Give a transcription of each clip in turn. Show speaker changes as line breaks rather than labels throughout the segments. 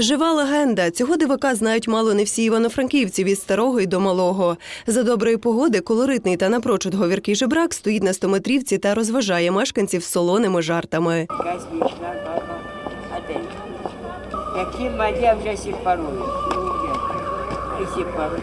Жива легенда. Цього дивака знають мало не всі івано-франківці від старого й до малого. За доброї погоди колоритний та напрочуд говіркий жебрак стоїть на стометрівці та розважає мешканців солоними жартами.
Яка смішна баба Адель. Які мадя вже сіпарують. І сіпарують.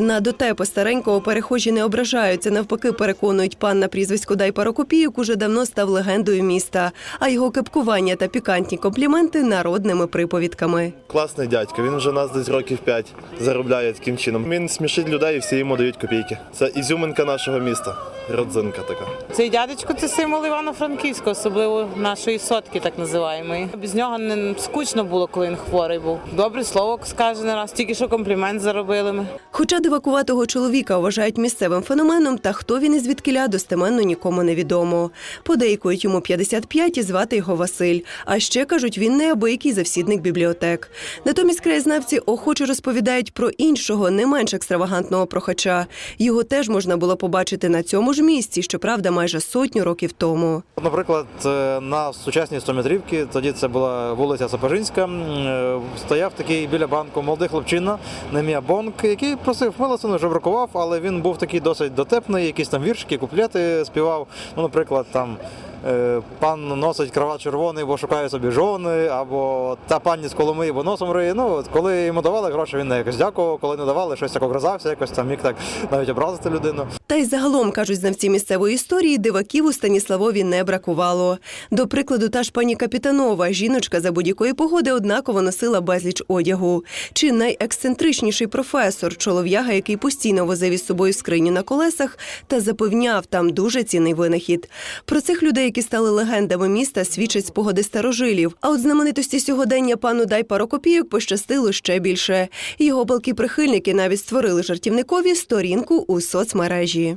На дотепи старенького перехожі не ображаються. Навпаки, переконують, пан на прізвисько Дай Парокопійок уже давно став легендою міста, а його кепкування та пікантні компліменти народними приповідками.
Класний дядько, він вже нас десь років п'ять заробляє таким чином. Він смішить людей і всі йому дають копійки. Це ізюминка нашого міста, родзинка така.
Цей дядечко це символ Івано-Франківська, особливо нашої сотки, так називаємої. Без нього не скучно було, коли він хворий був. Добре слово скаже не раз, тільки що комплімент заробили ми.
Хоча дивакуватого чоловіка вважають місцевим феноменом, та хто він із звідкиля достеменно нікому не відомо. Подейкують йому 55 і звати його Василь. А ще кажуть, він неабиякий завсідник бібліотек. Натомість краєзнавці охоче розповідають про іншого, не менш екстравагантного прохача. Його теж можна було побачити на цьому ж місці, щоправда, майже сотню років тому.
Наприклад, е, на сучасній 100-метрівці, тоді це була вулиця Сапожинська, е, стояв такий біля банку молодий хлопчина на ім'я Бонк, який просив милостину, жебракував, але він був такий досить дотепний, якісь там віршики, куплети співав. Ну, наприклад, там. Е, Пан носить кроват червоний, бо шукає собі жони, або та пані з Коломиї, бо носом риє. Ну, коли йому давали гроші, він не якось дякував, коли не давали, щось так огризався, якось там міг так навіть образити людину.
Та й загалом, кажуть знавці місцевої історії, диваків у Станіславові не бракувало. До прикладу, та ж пані Капітанова, жіночка за будь-якої погоди однаково носила безліч одягу. Чи найексцентричніший професор, чолов'яга, який постійно возив із собою скриню на колесах та запевняв там дуже цінний винахід. Про цих людей, які стали легендами міста, свідчать спогади старожилів. А от знаменитості сьогодення пану Дай Парокопійок пощастило ще більше. Його балки прихильники навіть створили жартівникові сторінку у соцмережі.